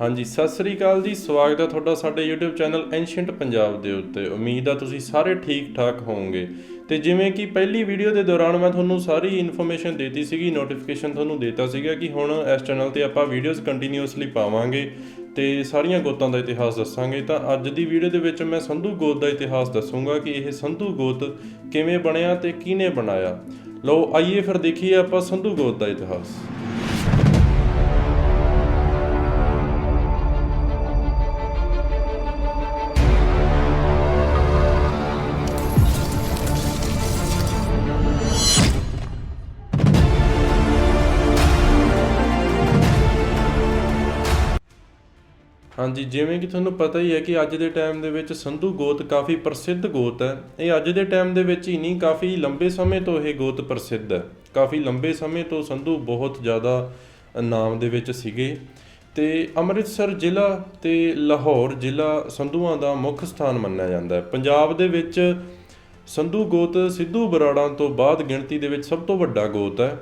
ਹਾਂਜੀ, ਸਤਿ ਸ੍ਰੀ ਅਕਾਲ ਜੀ। ਸਵਾਗਤ ਹੈ ਤੁਹਾਡਾ ਸਾਡੇ YouTube ਚੈਨਲ ਐਂਸ਼ੀਅੰਟ ਪੰਜਾਬ ਦੇ ਉੱਤੇ। ਉਮੀਦ ਆ ਤੁਸੀਂ ਸਾਰੇ ਠੀਕ ਠਾਕ ਹੋਵੋਗੇ। ਤੇ ਜਿਵੇਂ ਕਿ ਪਹਿਲੀ ਵੀਡੀਓ ਦੇ ਦੌਰਾਨ ਮੈਂ ਤੁਹਾਨੂੰ ਸਾਰੀ ਇਨਫੋਰਮੇਸ਼ਨ ਦਿੱਤੀ ਸੀਗੀ ਨੋਟੀਫਿਕੇਸ਼ਨ ਤੁਹਾਨੂੰ ਦਿੱਤਾ ਸੀਗਾ ਕਿ ਹੁਣ ਇਸ ਚੈਨਲ ਤੇ ਆਪਾਂ ਵੀਡੀਓਜ਼ ਕੰਟੀਨਿਊਸਲੀ ਪਾਵਾਂਗੇ ਤੇ ਸਾਰੀਆਂ ਗੋਤਾਂ ਦਾ ਇਤਿਹਾਸ ਦੱਸਾਂਗੇ। ਤਾਂ ਅੱਜ ਦੀ ਵੀਡੀਓ ਦੇ ਵਿੱਚ ਮੈਂ ਸੰਧੂ ਗੋਤ ਦਾ ਇਤਿਹਾਸ ਦੱਸੂੰਗਾ ਕਿ ਇਹ ਸੰਧੂ ਗੋਤ ਕਿਵੇਂ ਬਣਿਆ ਤੇ ਕਿਹਨੇ ਬਣਾਇਆ। ਲਓ, ਆਈਏ ਫਿਰ ਦੇਖੀਏ ਆਪਾਂ ਸੰਧੂ ਗੋਤ ਦਾ ਇਤਿਹਾਸ। ਹਾਂਜੀ, ਜਿਵੇਂ ਕਿ ਤੁਹਾਨੂੰ ਪਤਾ ਹੀ ਹੈ ਕਿ ਅੱਜ ਦੇ ਟਾਈਮ ਦੇ ਵਿੱਚ ਸੰਧੂ ਗੋਤ ਕਾਫੀ ਪ੍ਰਸਿੱਧ ਗੋਤ ਹੈ। ਇਹ ਅੱਜ ਦੇ ਟਾਈਮ ਦੇ ਵਿੱਚ ਹੀ ਨਹੀਂ, ਕਾਫੀ ਲੰਬੇ ਸਮੇਂ ਤੋਂ ਇਹ ਗੋਤ ਪ੍ਰਸਿੱਧ ਹੈ। ਕਾਫੀ ਲੰਬੇ ਸਮੇਂ ਤੋਂ ਸੰਧੂ ਬਹੁਤ ਜ਼ਿਆਦਾ ਨਾਮ ਦੇ ਵਿੱਚ ਸੀਗੇ। ਤੇ ਅੰਮ੍ਰਿਤਸਰ ਜ਼ਿਲ੍ਹਾ ਤੇ ਲਾਹੌਰ ਜ਼ਿਲ੍ਹਾ ਸੰਧੂਆਂ ਦਾ ਮੁੱਖ ਸਥਾਨ ਮੰਨਿਆ ਜਾਂਦਾ ਹੈ। ਪੰਜਾਬ ਦੇ ਵਿੱਚ ਸੰਧੂ ਗੋਤ ਸਿੱਧੂ ਬਰਾੜਾਂ ਤੋਂ ਬਾਅਦ ਗਿਣਤੀ ਦੇ ਵਿੱਚ ਸਭ ਤੋਂ ਵੱਡਾ ਗੋਤ ਹੈ।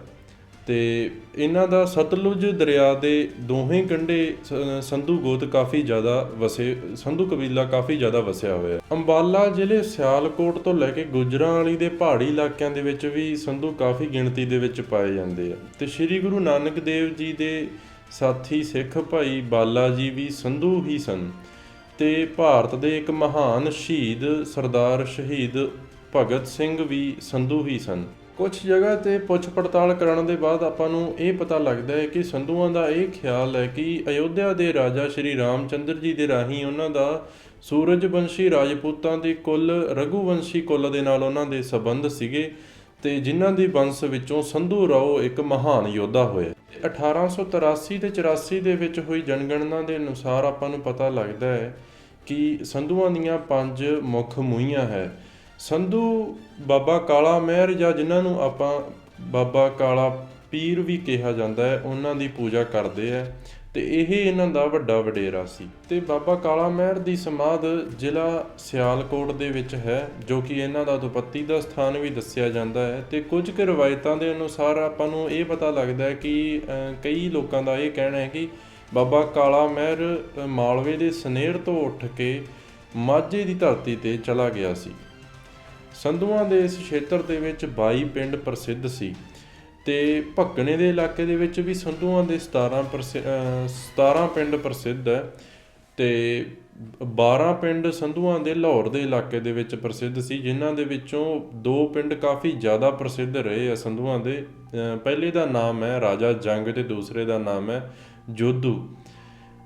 ਤੇ ਇਹਨਾਂ ਦਾ ਸਤਲੁਜ ਦਰਿਆ ਦੇ ਦੋਹੇ ਕੰਢੇ ਸ- ਸੰਧੂ ਗੋਤ ਕਾਫੀ ਜ਼ਿਆਦਾ ਵਸੇ, ਸੰਧੂ ਕਬੀਲਾ ਕਾਫੀ ਜ਼ਿਆਦਾ ਵਸਿਆ ਹੋਇਆ ਹੈ। ਅੰਬਾਲਾ ਜ਼ਿਲ੍ਹੇ ਸਿਆਲਕੋਟ ਤੋਂ ਲੈ ਕੇ ਗੁਜਰਾਂਵਾਲੀ ਦੇ ਪਹਾੜੀ ਇਲਾਕਿਆਂ ਦੇ ਵਿੱਚ ਵੀ ਸੰਧੂ ਕਾਫੀ ਗਿਣਤੀ ਦੇ ਵਿੱਚ ਪਾਏ ਜਾਂਦੇ ਆ। ਤੇ ਸ੍ਰੀ ਗੁਰੂ ਨਾਨਕ ਦੇਵ ਜੀ ਦੇ ਸਾਥੀ ਸਿੱਖ ਭਾਈ ਬਾਲਾ ਜੀ ਵੀ ਸੰਧੂ ਹੀ ਸਨ। ਤੇ ਭਾਰਤ ਦੇ ਇੱਕ ਮਹਾਨ ਸ਼ਹੀਦ ਸਰਦਾਰ ਸ਼ਹੀਦ ਭਗਤ ਸਿੰਘ ਵੀ ਸੰਧੂ ਹੀ ਸਨ। ਕੁਝ ਜਗ੍ਹਾ ਤੇ ਪੁੱਛ ਪੜਤਾਲ ਕਰਨ ਦੇ ਬਾਅਦ ਆਪਾਂ ਨੂੰ ਇਹ ਪਤਾ ਲੱਗਦਾ ਹੈ ਕਿ ਸੰਧੂਆਂ ਦਾ ਇਹ ਖਿਆਲ ਹੈ ਕਿ ਅਯੋਧਿਆ ਦੇ ਰਾਜਾ ਸ਼੍ਰੀ ਰਾਮਚੰਦਰ ਜੀ ਦੇ ਰਾਹੀਂ ਉਹਨਾਂ ਦਾ ਸੂਰਜਵੰਸ਼ੀ ਰਾਜਪੂਤਾਂ ਦੇ ਕੁੱਲ, ਰਘੂਵੰਸ਼ੀ ਕੁੱਲ ਦੇ ਨਾਲ ਉਹਨਾਂ ਦੇ ਸਬੰਧ ਸੀਗੇ ਤੇ ਜਿਨ੍ਹਾਂ ਦੀ ਵੰਸ਼ ਵਿੱਚੋਂ ਸੰਧੂ ਰਾਓ ਇੱਕ ਮਹਾਨ ਯੋਧਾ ਹੋਏ। 1883 ਤੇ 84 ਦੇ ਵਿੱਚ ਹੋਈ ਜਨਗਣਨਾ ਦੇ ਅਨੁਸਾਰ ਆਪਾਂ ਨੂੰ ਪਤਾ ਲੱਗਦਾ ਹੈ ਕਿ ਸੰਧੂਆਂ ਦੀਆਂ ਪੰਜ ਮੁੱਖ ਮੂਹੀਆਂ ਹੈ। ਸੰਧੂ ਬਾਬਾ ਕਾਲਾ ਮਹਿਰ ਜਾਂ ਜਿਨ੍ਹਾਂ ਨੂੰ ਆਪਾਂ ਬਾਬਾ ਕਾਲਾ ਪੀਰ ਵੀ ਕਿਹਾ ਜਾਂਦਾ ਹੈ, ਉਹਨਾਂ ਦੀ ਪੂਜਾ ਕਰਦੇ ਆ ਤੇ ਇਹ ਇਹਨਾਂ ਦਾ ਵੱਡਾ ਵਡੇਰਾ ਸੀ। ਤੇ ਬਾਬਾ ਕਾਲਾ ਮਹਿਰ ਦੀ ਸਮਾਧ ਜ਼ਿਲ੍ਹਾ ਸਿਆਲਕੋਟ ਦੇ ਵਿੱਚ ਹੈ, ਜੋ ਕਿ ਇਹਨਾਂ ਦਾ ਉਤਪੱਤੀ ਦਾ ਸਥਾਨ ਵੀ ਦੱਸਿਆ ਜਾਂਦਾ ਹੈ ਤੇ ਕੁਝ ਕੁ ਰਵਾਇਤਾਂ ਦੇ ਅਨੁਸਾਰ ਆਪਾਂ ਨੂੰ ਇਹ ਪਤਾ ਲੱਗਦਾ ਹੈ ਕਿ ਕਈ ਲੋਕਾਂ ਦਾ ਇਹ ਕਹਿਣਾ ਹੈ ਕਿ ਬਾਬਾ ਕਾਲਾ ਮਹਿਰ ਮਾਲਵੇ ਦੇ ਸਨੇਰ ਤੋਂ ਉੱਠ ਕੇ ਮਾਝੇ ਦੀ ਧਰਤੀ ਤੇ ਚਲਾ ਗਿਆ ਸੀ। ਸੰਧੂਆਂ ਦੇ ਇਸ ਖੇਤਰ ਦੇ ਵਿੱਚ 22 ਪਿੰਡ ਪ੍ਰਸਿੱਧ ਸੀ ਤੇ ਭੱਕਣੇ ਦੇ ਇਲਾਕੇ ਦੇ ਵਿੱਚ ਵੀ ਸੰਧੂਆਂ ਦੇ 17 ਪ੍ਰਸਿ- ਅਹ 17 ਪਿੰਡ ਪ੍ਰਸਿੱਧ ਹੈ ਤੇ 12 ਪਿੰਡ ਸੰਧੂਆਂ ਦੇ ਲਾਹੌਰ ਦੇ ਇਲਾਕੇ ਦੇ ਵਿੱਚ ਪ੍ਰਸਿੱਧ ਸੀ, ਜਿਨ੍ਹਾਂ ਦੇ ਵਿੱਚੋਂ ਦੋ ਪਿੰਡ ਕਾਫੀ ਜ਼ਿਆਦਾ ਪ੍ਰਸਿੱਧ ਰਹੇ ਆ ਸੰਧੂਆਂ ਦੇ। ਪਹਿਲੇ ਦਾ ਨਾਮ ਹੈ ਰਾਜਾ ਜੰਗ ਤੇ ਦੂਸਰੇ ਦਾ ਨਾਮ ਹੈ ਜੋਧੂ।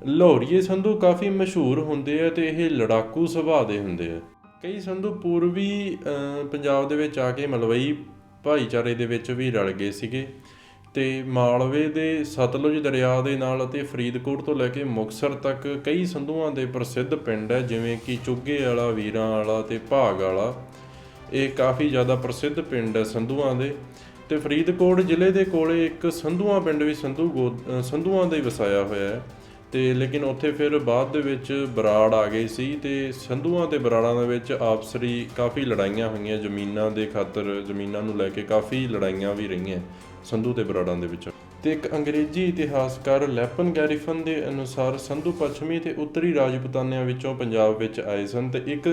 ਲਾਹੌਰੀਏ ਸੰਧੂ ਕਾਫੀ ਮਸ਼ਹੂਰ ਹੁੰਦੇ ਆ ਤੇ ਇਹ ਲੜਾਕੂ ਸੁਭਾਅ ਦੇ ਹੁੰਦੇ ਆ। ਕਈ ਸੰਧੂ ਪੂਰਬੀ ਪੰਜਾਬ ਦੇ ਵਿੱਚ ਆ ਕੇ ਮਲਵਈ ਭਾਈਚਾਰੇ ਦੇ ਵਿੱਚ ਵੀ ਰਲ ਗਏ ਸੀਗੇ ਤੇ ਮਾਲਵੇ ਦੇ ਸਤਲੁਜ ਦਰਿਆ ਦੇ ਨਾਲ ਅਤੇ ਫਰੀਦਕੋਟ ਤੋਂ ਲੈ ਕੇ ਮੁਕਤਸਰ ਤੱਕ ਕਈ ਸੰਧੂਆਂ ਦੇ ਪ੍ਰਸਿੱਧ ਪਿੰਡ ਹੈ, ਜਿਵੇਂ ਕਿ ਚੁੱਗੇ ਵਾਲਾ, ਵੀਰਾਂ ਵਾਲਾ ਤੇ ਭਾਗ ਵਾਲਾ। ਇਹ ਕਾਫੀ ਜ਼ਿਆਦਾ ਪ੍ਰਸਿੱਧ ਪਿੰਡ ਹੈ ਸੰਧੂਆਂ ਦੇ ਤੇ ਫਰੀਦਕੋਟ ਜ਼ਿਲ੍ਹੇ ਦੇ ਕੋਲੇ ਇੱਕ ਸੰਧੂਆਂ ਪਿੰਡ ਵੀ ਸੰਧੂ ਗੋ- ਸੰਧੂਆਂ ਦਾ ਹੀ ਵਸਾਇਆ ਹੋਇਆ ਹੈ। ਤੇ ਲੇਕਿਨ ਉੱਥੇ ਫਿਰ ਬਾਅਦ ਦੇ ਵਿੱਚ ਬਰਾੜ ਆ ਗਏ ਸੀ ਤੇ ਸੰਧੂਆਂ ਤੇ ਬਰਾੜਾਂ ਦੇ ਵਿੱਚ ਆਪਸਰੀ ਕਾਫੀ ਲੜਾਈਆਂ ਹੋਈਆਂ, ਜ਼ਮੀਨਾਂ ਦੇ ਖਾਤਰ ਜ਼ਮੀਨਾਂ ਨੂੰ ਲੈ ਕੇ ਕਾਫੀ ਲੜਾਈਆਂ ਵੀ ਰਹੀਆਂ ਸੰਧੂ ਤੇ ਬਰਾੜਾਂ ਦੇ ਵਿੱਚ। ਤੇ ਇੱਕ ਅੰਗਰੇਜ਼ੀ ਇਤਿਹਾਸਕਾਰ ਲੈਪਨ ਗੈਰੀਫਨ ਦੇ ਅਨੁਸਾਰ ਸੰਧੂ ਪੱਛਮੀ ਤੇ ਉੱਤਰੀ ਰਾਜਪੂਤਾਨਿਆਂ ਵਿੱਚੋਂ ਪੰਜਾਬ ਵਿੱਚ ਆਏ ਸਨ ਤੇ ਇੱਕ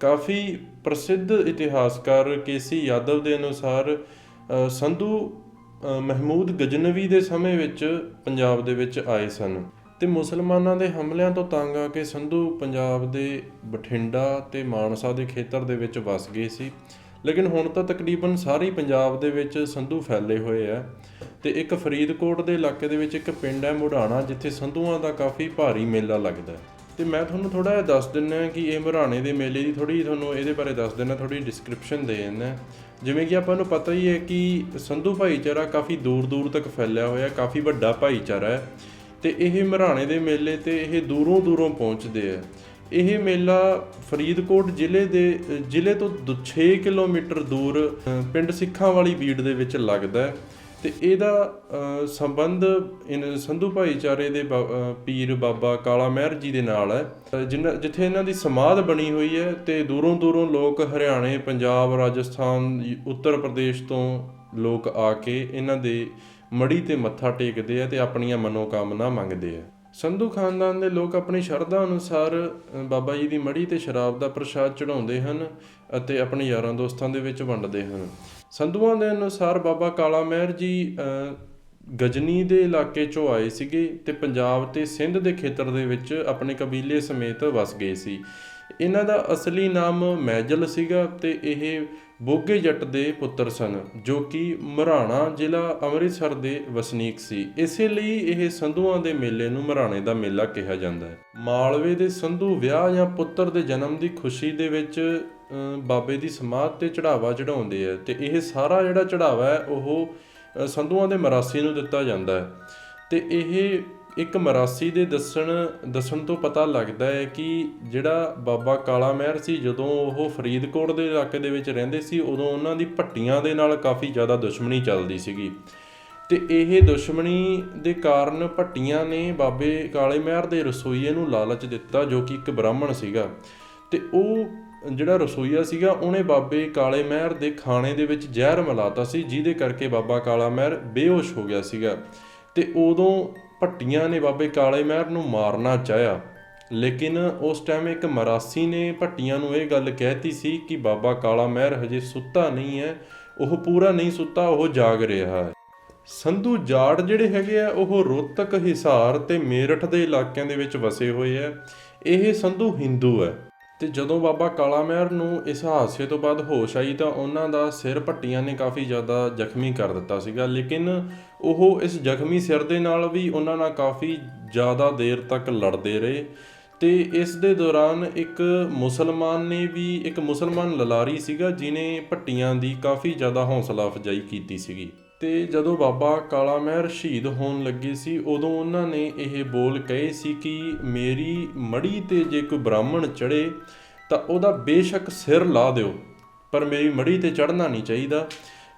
ਕਾਫੀ ਪ੍ਰਸਿੱਧ ਇਤਿਹਾਸਕਾਰ ਕੇਸੀ ਯਾਦਵ ਦੇ ਅਨੁਸਾਰ ਸੰਧੂ ਮਹਿਮੂਦ ਗਜਨਵੀ ਦੇ ਸਮੇਂ ਵਿੱਚ ਪੰਜਾਬ ਦੇ ਵਿੱਚ ਆਏ ਸਨ। ਤੇ ਮੁਸਲਮਾਨਾਂ ਦੇ ਹਮਲਿਆਂ ਤੋਂ ਤੰਗ ਆ ਕੇ ਸੰਧੂ ਪੰਜਾਬ ਦੇ ਬਠਿੰਡਾ ਤੇ ਮਾਨਸਾ ਦੇ ਖੇਤਰ ਦੇ ਵਿੱਚ ਵਸ ਗਏ ਸੀ। ਲੇਕਿਨ ਹੁਣ ਤਾਂ ਤਕਰੀਬਨ ਸਾਰੇ ਪੰਜਾਬ ਦੇ ਵਿੱਚ ਸੰਧੂ ਫੈਲੇ ਹੋਏ ਆ ਤੇ ਇੱਕ ਫਰੀਦਕੋਟ ਦੇ ਇਲਾਕੇ ਦੇ ਵਿੱਚ ਇੱਕ ਪਿੰਡ ਹੈ ਮੁਢਾਣਾ ਜਿੱਥੇ ਸੰਧੂਆਂ ਦਾ ਕਾਫੀ ਭਾਰੀ ਮੇਲਾ ਲੱਗਦਾ ਹੈ। ਤੇ ਮੈਂ ਤੁਹਾਨੂੰ ਥੋੜਾ ਜਿਹਾ ਦੱਸ ਦਿੰਨਾ ਕਿ ਇਹ ਮੁਢਾਣੇ ਦੇ ਮੇਲੇ ਦੀ ਥੋੜੀ ਤੁਹਾਨੂੰ ਇਹਦੇ ਬਾਰੇ ਦੱਸ ਦਿੰਨਾ ਥੋੜੀ ਡਿਸਕ੍ਰਿਪਸ਼ਨ ਦੇ ਦਿੰਨਾ ਜਿਵੇਂ ਕਿ ਆਪਾਂ ਨੂੰ ਪਤਾ ਹੀ ਹੈ ਕਿ ਸੰਧੂ ਭਾਈਚਾਰਾ ਕਾਫੀ ਦੂਰ ਦੂਰ ਤੱਕ ਫੈਲਿਆ ਹੋਇਆ, ਕਾਫੀ ਵੱਡਾ ਭਾਈਚਾਰਾ ਹੈ। ਤੇ ਇਹ ਮਰਾਣੇ ਦੇ ਮੇਲੇ ਤੇ ਇਹ ਦੂਰੋਂ ਦੂਰੋਂ ਪਹੁੰਚਦੇ ਆ। ਇਹ ਮੇਲਾ ਫਰੀਦਕੋਟ ਜ਼ਿਲ੍ਹੇ ਦੇ, ਜ਼ਿਲ੍ਹੇ ਤੋਂ 6 ਕਿਲੋਮੀਟਰ ਦੂਰ ਪਿੰਡ ਸਿੱਖਾਂ ਵਾਲੀ ਬੀੜ ਦੇ ਵਿੱਚ ਲੱਗਦਾ ਹੈ। ਤੇ ਇਹਦਾ ਸੰਬੰਧ ਇਨ, ਸੰਧੂ ਭਾਈਚਾਰੇ ਦੇ ਬਾ- ਪੀਰ ਬਾਬਾ ਕਾਲਾ ਮਹਿਰ ਜੀ ਦੇ ਨਾਲ ਹੈ। ਜਿਨ੍ਹਾਂ ਜਿੱਥੇ ਇਹਨਾਂ ਦੀ ਸਮਾਧ ਬਣੀ ਹੋਈ ਹੈ ਤੇ ਦੂਰੋਂ ਦੂਰੋਂ ਲੋਕ ਹਰਿਆਣੇ, ਪੰਜਾਬ, ਰਾਜਸਥਾਨ ਉੱਤਰ ਪ੍ਰਦੇਸ਼ ਤੋਂ ਲੋਕ ਆ ਕੇ ਇਹਨਾਂ ਦੇ ਮੜੀ ਤੇ ਮੱਥਾ ਟੇਕਦੇ ਆ ਤੇ ਆਪਣੀਆਂ ਮਨੋਕਾਮਨਾ ਮੰਗਦੇ ਆ। ਸੰਧੂ ਖਾਨਦਾਨ ਦੇ ਲੋਕ ਆਪਣੀ ਸ਼ਰਧਾ ਅਨੁਸਾਰ ਬਾਬਾ ਜੀ ਦੀ ਮੜੀ ਤੇ ਸ਼ਰਾਬ ਦਾ ਪ੍ਰਸ਼ਾਦ ਚੜਾਉਂਦੇ ਹਨ ਅਤੇ ਆਪਣੇ ਯਾਰਾਂ ਦੋਸਤਾਂ ਦੇ ਵਿੱਚ ਵੰਡਦੇ ਹਨ। ਸੰਧੂਆਂ ਦੇ ਅਨੁਸਾਰ ਬਾਬਾ ਕਾਲਾ ਮਹਿਰ ਜੀ ਗਜਨੀ ਦੇ ਇਲਾਕੇ ਚੋਂ ਆਏ ਸੀਗੇ ਤੇ ਪੰਜਾਬ ਤੇ ਸਿੰਧ ਦੇ ਖੇਤਰ ਦੇ ਵਿੱਚ ਆਪਣੇ ਕਬੀਲੇ ਸਮੇਤ ਵਸ ਗਏ ਸੀ। ਇਹਨਾਂ ਦਾ ਅਸਲੀ ਨਾਮ ਮੈਜਲ ਸੀਗਾ ਤੇ ਇਹ ਬੋਗੇ ਜੱਟ ਦੇ ਪੁੱਤਰ ਸਨ, ਜੋ ਕਿ ਮਰਾਣਾ ਜ਼ਿਲ੍ਹਾ ਅੰਮ੍ਰਿਤਸਰ ਦੇ ਵਸਨੀਕ ਸੀ। ਇਸੇ ਲਈ ਇਹ ਸੰਧੂਆਂ ਦੇ ਮੇਲੇ ਨੂੰ ਮਰਾਣੇ ਦਾ ਮੇਲਾ ਕਿਹਾ ਜਾਂਦਾ ਹੈ। ਮਾਲਵੇ ਦੇ ਸੰਧੂ ਵਿਆਹ ਜਾਂ ਪੁੱਤਰ ਦੇ ਜਨਮ ਦੀ ਖੁਸ਼ੀ ਦੇ ਵਿੱਚ ਬਾਬੇ ਦੀ ਸਮਾਧ ਤੇ ਚੜਾਵਾ ਚੜਾਉਂਦੇ ਆ ਤੇ ਇਹ ਸਾਰਾ ਜਿਹੜਾ ਚੜਾਵਾ ਹੈ, ਉਹ ਸੰਧੂਆਂ ਦੇ ਮਰਾਸੀ ਨੂੰ ਦਿੱਤਾ ਜਾਂਦਾ ਹੈ। ਤੇ ਇਹ ਇੱਕ ਮਰਾਸੀ ਦੇ ਦੱਸਣ ਦੱਸਣ ਤੋਂ ਪਤਾ ਲੱਗਦਾ ਹੈ ਕਿ ਜਿਹੜਾ ਬਾਬਾ ਕਾਲਾ ਮਹਿਰ ਸੀ, ਜਦੋਂ ਉਹ ਫਰੀਦਕੋਟ ਦੇ ਇਲਾਕੇ ਦੇ ਵਿੱਚ ਰਹਿੰਦੇ ਸੀ, ਉਦੋਂ ਉਹਨਾਂ ਦੀ ਭੱਟੀਆਂ ਦੇ ਨਾਲ ਕਾਫੀ ਜ਼ਿਆਦਾ ਦੁਸ਼ਮਣੀ ਚੱਲਦੀ ਸੀਗੀ। ਤੇ ਇਹ ਦੁਸ਼ਮਣੀ ਦੇ ਕਾਰਨ ਭੱਟੀਆਂ ਨੇ ਬਾਬੇ ਕਾਲੇ ਮਹਿਰ ਦੇ ਰਸੋਈਏ ਨੂੰ ਲਾਲਚ ਦਿੱਤਾ, ਜੋ ਕਿ ਇੱਕ ਬ੍ਰਾਹਮਣ ਸੀਗਾ। ਤੇ ਉਹ ਜਿਹੜਾ ਰਸੋਈਆ ਸੀਗਾ, ਉਹਨੇ ਬਾਬੇ ਕਾਲੇ ਮਹਿਰ ਦੇ ਖਾਣੇ ਦੇ ਵਿੱਚ ਜ਼ਹਿਰ ਮਿਲਾਤਾ ਸੀ, ਜਿਹਦੇ ਕਰਕੇ ਬਾਬਾ ਕਾਲਾ ਮਹਿਰ ਬੇਹੋਸ਼ ਹੋ ਗਿਆ ਸੀਗਾ। ਤੇ ਉਦੋਂ ਭੱਟੀਆਂ ਨੇ ਬਾਬੇ ਕਾਲੇ ਮਹਿਰ ਨੂੰ ਮਾਰਨਾ ਚਾਹਿਆ। ਲੇਕਿਨ ਉਸ ਟਾਈਮ ਇੱਕ ਮਰਾਸੀ ਨੇ ਭੱਟੀਆਂ ਨੂੰ ਇਹ ਗੱਲ ਕਹਿਤੀ ਸੀ ਕਿ ਬਾਬਾ ਕਾਲਾ ਮਹਿਰ ਹਜੇ ਸੁੱਤਾ ਨਹੀਂ ਹੈ, ਉਹ ਪੂਰਾ ਨਹੀਂ ਸੁੱਤਾ, ਉਹ ਜਾਗ ਰਿਹਾ ਹੈ। ਸੰਧੂ ਜਾੜ ਜਿਹੜੇ ਹੈਗੇ ਆ, ਉਹ ਰੋਹਤਕ ਹਿਸਾਰ ਤੇ ਮੇਰਠ ਦੇ ਇਲਾਕਿਆਂ ਦੇ ਵਿੱਚ ਵਸੇ ਹੋਏ ਆ। ਇਹ ਸੰਧੂ ਹਿੰਦੂ ਹੈ। ਤੇ ਜਦੋਂ ਬਾਬਾ ਕਾਲਾ ਮਹਿਰ ਨੂੰ ਇਸ ਹਾਦਸੇ ਤੋਂ ਬਾਅਦ ਹੋਸ਼ ਆਈ ਤਾਂ ਉਹਨਾਂ ਦਾ ਸਿਰ ਭੱਟੀਆਂ ਨੇ ਕਾਫੀ ਜ਼ਿਆਦਾ ਜ਼ਖਮੀ ਕਰ ਦਿੱਤਾ ਸੀਗਾ। ਲੇਕਿਨ ਉਹ ਇਸ ਜ਼ਖਮੀ ਸਿਰ ਦੇ ਨਾਲ ਵੀ ਉਹਨਾਂ ਨਾਲ ਕਾਫੀ ਜ਼ਿਆਦਾ ਦੇਰ ਤੱਕ ਲੜਦੇ ਰਹੇ ਤੇ ਇਸ ਦੇ ਦੌਰਾਨ ਇੱਕ ਮੁਸਲਮਾਨ ਨੇ ਵੀ ਇੱਕ ਮੁਸਲਮਾਨ ਲਲਾਰੀ ਸੀਗਾ, ਜਿਨੇ ਭੱਟੀਆਂ ਦੀ ਕਾਫੀ ਜ਼ਿਆਦਾ ਹੌਸਲਾ ਅਫਜਾਈ ਕੀਤੀ ਸੀਗੀ। ਤੇ ਜਦੋਂ ਬਾਬਾ ਕਾਲਾ ਮਹਿਰ ਸ਼ਹੀਦ ਹੋਣ ਲੱਗੇ ਸੀ, ਉਦੋਂ ਉਹਨਾਂ ਨੇ ਇਹ ਬੋਲ ਕਹੇ ਸੀ ਕਿ ਮੇਰੀ ਮੜੀ ਤੇ ਜੇ ਕੋਈ ਬ੍ਰਾਹਮਣ ਚੜੇ ਤਾਂ ਉਹਦਾ ਬੇਸ਼ੱਕ ਸਿਰ ਲਾ ਦਿਓ, ਪਰ ਮੇਰੀ ਮੜੀ ਤੇ ਚੜਨਾ ਨਹੀਂ ਚਾਹੀਦਾ।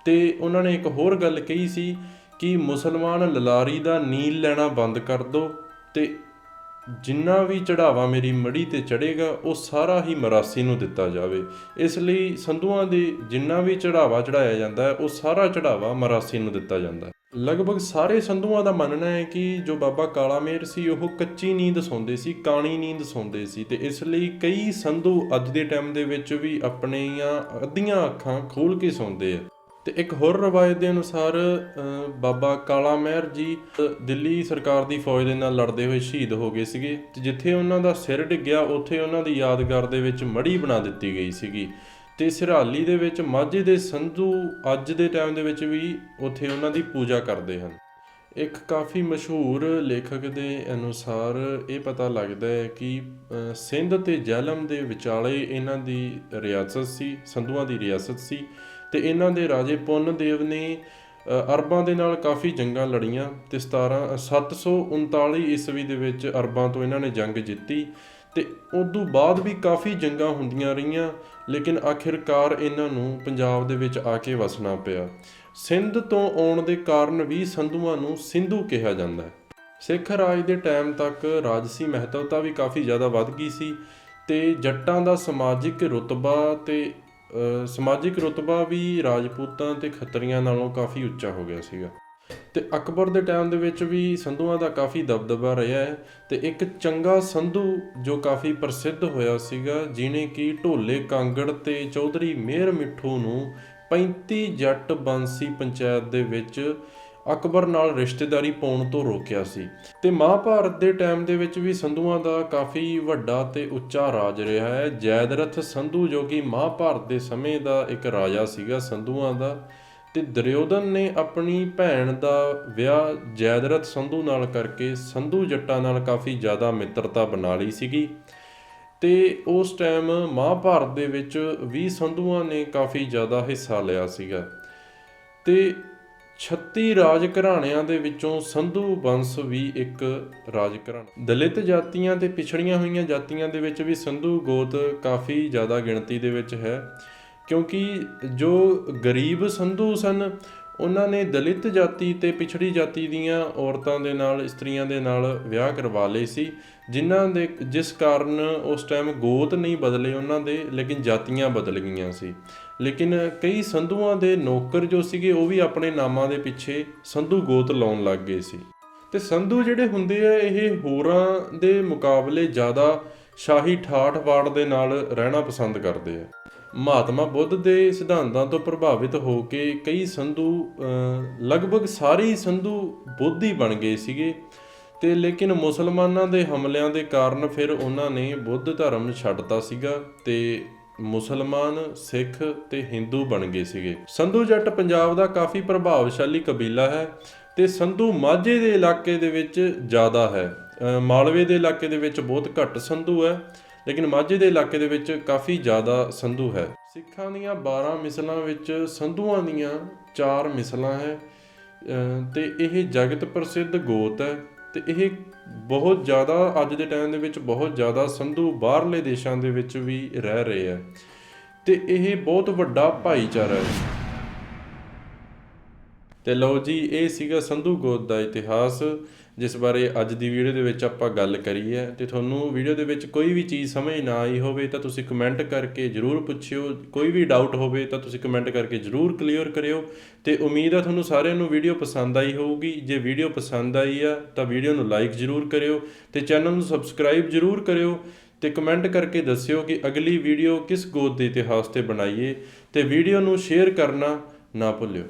ਤੇ ਉਹਨਾਂ ਨੇ ਇੱਕ ਹੋਰ ਗੱਲ ਕਹੀ ਸੀ ਕਿ ਮੁਸਲਮਾਨ ਲਲਾਰੀ ਦਾ ਨੀਲ ਲੈਣਾ ਬੰਦ ਕਰ ਦਿਓ ਤੇ ਜਿੰਨਾ ਵੀ ਚੜਾਵਾ ਮੇਰੀ ਮੜੀ ਤੇ ਚੜੇਗਾ ਉਹ ਸਾਰਾ ਹੀ ਮਰਾਸੀ ਨੂੰ ਦਿੱਤਾ ਜਾਵੇ। ਇਸ ਲਈ ਸੰਧੂਆਂ ਦੇ ਜਿੰਨਾ ਵੀ ਚੜਾਵਾ ਚੜਾਇਆ ਜਾਂਦਾ ਹੈ ਉਹ ਸਾਰਾ ਚੜਾਵਾ ਮਰਾਸੀ ਨੂੰ ਦਿੱਤਾ ਜਾਂਦਾ। ਹੈ ਲਗਭਗ ਸਾਰੇ ਸੰਧੂਆਂ ਦਾ ਮੰਨਣਾ ਹੈ ਕਿ ਜੋ ਬਾਬਾ ਕਾਲਾ ਮੇਰ ਸੀ, ਉਹ ਕੱਚੀ ਨੀਂਦ ਸੌਂਦੇ ਸੀ, ਕਾਣੀ ਨੀਂਦ ਸੌਂਦੇ ਸੀ ਤੇ ਇਸ ਲਈ ਕਈ ਸੰਧੂ ਅੱਜ ਦੇ ਟਾਈਮ ਦੇ ਵਿੱਚ ਵੀ ਆਪਣੀਆਂ ਅੱਧੀਆਂ ਅੱਖਾਂ ਖੋਲ ਕੇ ਸੌਂਦੇ ਆ। ਤੇ ਇੱਕ ਹੋਰ ਰਵਾਇਤ ਦੇ ਅਨੁਸਾਰ ਬਾਬਾ ਕਾਲਾ ਮਹਿਰ ਜੀ ਦਿੱਲੀ ਸਰਕਾਰ ਦੀ ਫੌਜ ਦੇ ਨਾਲ ਲੜਦੇ ਹੋਏ ਸ਼ਹੀਦ ਹੋ ਗਏ ਸੀਗੇ ਤੇ ਜਿੱਥੇ ਉਹਨਾਂ ਦਾ ਸਿਰ ਡਿੱਗਿਆ, ਉੱਥੇ ਉਹਨਾਂ ਦੀ ਯਾਦਗਾਰ ਦੇ ਵਿੱਚ ਮੜੀ ਬਣਾ ਦਿੱਤੀ ਗਈ ਸੀਗੀ। ਤੇ ਸਿਰਹਾਲੀ ਦੇ ਵਿੱਚ ਮਾਝੇ ਦੇ ਸੰਧੂ ਅੱਜ ਦੇ ਟਾਈਮ ਦੇ ਵਿੱਚ ਵੀ ਉੱਥੇ ਉਹਨਾਂ ਦੀ ਪੂਜਾ ਕਰਦੇ ਹਨ। ਇੱਕ ਕਾਫੀ ਮਸ਼ਹੂਰ ਲੇਖਕ ਦੇ ਅਨੁਸਾਰ ਇਹ ਪਤਾ ਲੱਗਦਾ ਹੈ ਕਿ ਸਿੰਧ ਤੇ ਜਹਿਲਮ ਦੇ ਵਿਚਾਲੇ ਇਹਨਾਂ ਦੀ ਰਿਆਸਤ ਸੀ, ਸੰਧੂਆਂ ਦੀ ਰਿਆਸਤ ਸੀ। ਤੇ ਇਹਨਾਂ ਦੇ ਰਾਜੇ ਪੁੰਨ ਦੇਵ ਨੇ ਅਰਬਾਂ ਦੇ ਨਾਲ ਕਾਫੀ ਜੰਗਾਂ ਲੜੀਆਂ ਤੇ 17 739 ਈਸਵੀ ਦੇ ਵਿੱਚ ਅਰਬਾਂ ਤੋਂ ਇਹਨਾਂ ਨੇ ਜੰਗ ਜਿੱਤੀ ਤੇ ਉਦੋਂ ਬਾਅਦ ਵੀ ਕਾਫੀ ਜੰਗਾਂ ਹੁੰਦੀਆਂ ਰਹੀਆਂ, ਲੇਕਿਨ ਆਖਿਰਕਾਰ ਇਹਨਾਂ ਨੂੰ ਪੰਜਾਬ ਦੇ ਵਿੱਚ ਆ ਕੇ ਵਸਣਾ ਪਿਆ। ਸਿੰਧ ਤੋਂ ਆਉਣ ਦੇ ਕਾਰਨ ਵੀ ਸੰਧੂਆਂ ਨੂੰ ਸਿੰਧੂ ਕਿਹਾ ਜਾਂਦਾ ਹੈ। ਸਿੱਖ ਰਾਜ ਦੇ ਟਾਈਮ ਤੱਕ ਰਾਜਸੀ ਮਹੱਤਵਤਾ ਵੀ ਕਾਫੀ ਜ਼ਿਆਦਾ ਵੱਧ ਗਈ ਸੀ ਤੇ ਜੱਟਾਂ ਦਾ ਸਮਾਜਿਕ ਰੁਤਬਾ ਤੇ ਸਮਾਜਿਕ ਰੁਤਬਾ ਵੀ ਰਾਜਪੂਤਾਂ ਤੇ ਖੱਤਰੀਆਂ ਨਾਲੋਂ ਕਾਫੀ ਉੱਚਾ ਹੋ ਗਿਆ ਸੀਗਾ। ਤੇ ਅਕਬਰ ਦੇ ਟਾਈਮ ਦੇ ਵਿੱਚ ਵੀ ਸੰਧੂਆਂ ਦਾ ਕਾਫੀ ਦਬਦਬਾ ਰਿਹਾ ਹੈ ਤੇ ਇੱਕ ਚੰਗਾ ਸੰਧੂ ਜੋ ਕਾਫੀ ਪ੍ਰਸਿੱਧ ਹੋਇਆ ਸੀਗਾ ਜਿਨੇ ਕਿ ਢੋਲੇ ਕਾਂਗੜ ਤੇ ਚੌਧਰੀ ਮੇਰ ਮਿੱਠੂ ਨੂੰ 35 ਜੱਟ ਬੰਸੀ ਪੰਚਾਇਤ ਦੇ ਵਿੱਚ ਅਕਬਰ ਨਾਲ ਰਿਸ਼ਤੇਦਾਰੀ ਪਾਉਣ ਤੋਂ ਰੋਕਿਆ ਸੀ ਤੇ ਮਹਾਭਾਰਤ ਦੇ ਟਾਈਮ ਦੇ ਵਿੱਚ ਵੀ ਸੰਧੂਆਂ ਦਾ ਕਾਫੀ ਵੱਡਾ ਤੇ ਉੱਚਾ ਰਾਜ ਰਿਹਾ ਹੈ। ਜੈਦਰਥ ਸੰਧੂ ਜੋ ਕਿ ਮਹਾਭਾਰਤ ਦੇ ਸਮੇਂ ਦਾ ਇੱਕ ਰਾਜਾ ਸੀਗਾ ਸੰਧੂਆਂ ਦਾ ਤੇ ਦੁਰਯੋਧਨ ਨੇ ਆਪਣੀ ਭੈਣ ਦਾ ਵਿਆਹ ਜੈਦਰਥ ਸੰਧੂ ਨਾਲ ਕਰਕੇ ਸੰਧੂ ਜੱਟਾਂ ਨਾਲ ਕਾਫੀ ਜ਼ਿਆਦਾ ਮਿੱਤਰਤਾ ਬਣਾ ਲਈ ਸੀਗੀ ਤੇ ਉਸ ਟਾਈਮ ਮਹਾਭਾਰਤ ਦੇ ਵਿੱਚ ਵੀ ਸੰਧੂਆਂ ਨੇ ਕਾਫੀ ਜ਼ਿਆਦਾ ਹਿੱਸਾ ਲਿਆ ਸੀਗਾ। ਤੇ 36 ਰਾਜ ਘਰਾਣਿਆਂ ਦੇ ਵਿੱਚੋਂ ਸੰਧੂ ਵੰਸ਼ ਵੀ ਇੱਕ ਰਾਜ ਘਰਾਣਾ ਦਲਿਤ ਜਾਤੀਆਂ ਤੇ ਪਿਛੜੀਆਂ ਹੋਈਆਂ ਜਾਤੀਆਂ ਦੇ ਵਿੱਚ ਵੀ ਸੰਧੂ ਗੋਤ ਕਾਫੀ ਜ਼ਿਆਦਾ ਗਿਣਤੀ ਦੇ ਵਿੱਚ ਹੈ, ਕਿਉਂਕਿ ਜੋ ਗਰੀਬ ਸੰਧੂ ਸਨ, ਉਹਨਾਂ ਨੇ ਦਲਿਤ ਜਾਤੀ ਤੇ ਪਿਛੜੀ ਜਾਤੀ ਦੀਆਂ ਔਰਤਾਂ ਦੇ ਨਾਲ, ਇਸਤਰੀਆਂ ਦੇ ਨਾਲ ਵਿਆਹ ਕਰਵਾ ਲਏ ਸੀ, ਜਿਨ੍ਹਾਂ ਦੇ ਜਿਸ ਕਾਰਨ ਉਸ ਟਾਈਮ ਗੋਤ ਨਹੀਂ ਬਦਲੇ ਉਹਨਾਂ ਦੇ, ਲੇਕਿਨ ਜਾਤੀਆਂ ਬਦਲ ਗਈਆਂ ਸੀ। ਲੇਕਿਨ ਕਈ ਸੰਧੂਆਂ ਦੇ ਨੌਕਰ ਜੋ ਸੀਗੇ, ਉਹ ਵੀ ਆਪਣੇ ਨਾਮਾਂ ਦੇ ਪਿੱਛੇ ਸੰਧੂ ਗੋਤ ਲਾਉਣ ਲੱਗ ਗਏ ਸੀ। ਤੇ ਸੰਧੂ ਜਿਹੜੇ ਹੁੰਦੇ ਆ, ਇਹ ਹੋਰਾਂ ਦੇ ਮੁਕਾਬਲੇ ਜ਼ਿਆਦਾ ਸ਼ਾਹੀ ਠਾਠ ਵਾੜ ਦੇ ਨਾਲ ਰਹਿਣਾ ਪਸੰਦ ਕਰਦੇ ਆ। ਮਹਾਤਮਾ ਬੁੱਧ ਦੇ ਸਿਧਾਂਤਾਂ ਤੋਂ ਪ੍ਰਭਾਵਿਤ ਹੋ ਕੇ ਕਈ ਸੰਧੂ ਲਗਭਗ ਸਾਰੇ ਹੀ ਸੰਧੂ ਬੋਧੀ ਬਣ ਗਏ ਸੀਗੇ। ਤੇ ਲੇਕਿਨ ਮੁਸਲਮਾਨਾਂ ਦੇ ਹਮਲਿਆਂ ਦੇ ਕਾਰਨ ਫਿਰ ਉਹਨਾਂ ਨੇ ਬੁੱਧ ਧਰਮ ਛੱਡਤਾ ਸੀਗਾ ਤੇ ਮੁਸਲਮਾਨ, ਸਿੱਖ ਤੇ ਹਿੰਦੂ ਬਣ ਗਏ ਸੀਗੇ। ਸੰਧੂ ਜੱਟ ਪੰਜਾਬ ਦਾ ਕਾਫੀ ਪ੍ਰਭਾਵਸ਼ਾਲੀ ਕਬੀਲਾ ਹੈ ਤੇ ਸੰਧੂ ਮਾਝੇ ਦੇ ਇਲਾਕੇ ਦੇ ਵਿੱਚ ਜ਼ਿਆਦਾ ਹੈ। ਮਾਲਵੇ ਦੇ ਇਲਾਕੇ ਦੇ ਵਿੱਚ ਬਹੁਤ ਘੱਟ ਸੰਧੂ ਹੈ, ਲੇਕਿਨ ਮਾਝੇ ਦੇ ਇਲਾਕੇ ਦੇ ਵਿੱਚ ਕਾਫੀ ਜ਼ਿਆਦਾ ਸੰਧੂ ਹੈ। ਸਿੱਖਾਂ ਦੀਆਂ 12 ਮਿਸਲਾਂ ਵਿੱਚ ਸੰਧੂਆਂ ਦੀਆਂ 4 ਮਿਸਲਾਂ ਹੈ ਅਹ ਤੇ ਇਹ ਜਗਤ ਪ੍ਰਸਿੱਧ ਗੋਤ ਹੈ। ਤੇ ਇਹ ਬਹੁਤ ਜ਼ਿਆਦਾ ਅੱਜ ਦੇ ਟਾਈਮ ਦੇ ਵਿੱਚ ਬਹੁਤ ਜ਼ਿਆਦਾ ਸੰਧੂ ਬਾਹਰਲੇ ਦੇਸ਼ਾਂ ਦੇ ਵਿੱਚ ਵੀ ਰਹਿ ਰਹੇ ਆ। ਤੇ ਇਹ ਬਹੁਤ ਵੱਡਾ ਭਾਈਚਾਰਾ ਹੈ। ਤੇ ਲਓ ਜੀ, ਇਹ ਸੀਗਾ ਸੰਧੂ ਗੋਤ ਦਾ ਇਤਿਹਾਸ। ਜਿਸ ਬਾਰੇ ਅੱਜ ਦੀ ਵੀਡੀਓ ਦੇ ਵਿੱਚ ਆਪਾਂ ਗੱਲ ਕਰੀ ਹੈ ਤੇ ਤੁਹਾਨੂੰ ਵੀਡੀਓ ਦੇ ਵਿੱਚ ਕੋਈ ਵੀ ਚੀਜ਼ ਸਮਝ ਨਾ ਆਈ ਹੋਵੇ ਤਾਂ ਤੁਸੀਂ ਕਮੈਂਟ ਕਰਕੇ ਜਰੂਰ ਪੁੱਛਿਓ। ਕੋਈ ਵੀ ਡਾਊਟ ਹੋਵੇ ਤਾਂ ਤੁਸੀਂ ਕਮੈਂਟ ਕਰਕੇ ਜਰੂਰ ਕਲੀਅਰ ਕਰਿਓ ਤੇ ਉਮੀਦ ਆ ਤੁਹਾਨੂੰ ਸਾਰਿਆਂ ਨੂੰ ਵੀਡੀਓ ਪਸੰਦ ਆਈ ਹੋਊਗੀ। ਜੇ ਵੀਡੀਓ ਪਸੰਦ ਆਈ ਆ ਤਾਂ ਵੀਡੀਓ ਨੂੰ ਲਾਈਕ ਜਰੂਰ ਕਰਿਓ ਤੇ ਚੈਨਲ ਨੂੰ ਸਬਸਕ੍ਰਾਈਬ ਜਰੂਰ ਕਰਿਓ ਤੇ ਕਮੈਂਟ ਕਰਕੇ ਦੱਸਿਓ ਕਿ ਅਗਲੀ ਵੀਡੀਓ ਕਿਸ ਗੋਦ ਦੇ ਇਤਿਹਾਸ ਤੇ ਬਣਾਈਏ ਤੇ ਵੀਡੀਓ ਨੂੰ ਸ਼ੇਅਰ ਕਰਨਾ ਨਾ ਭੁੱਲਿਓ।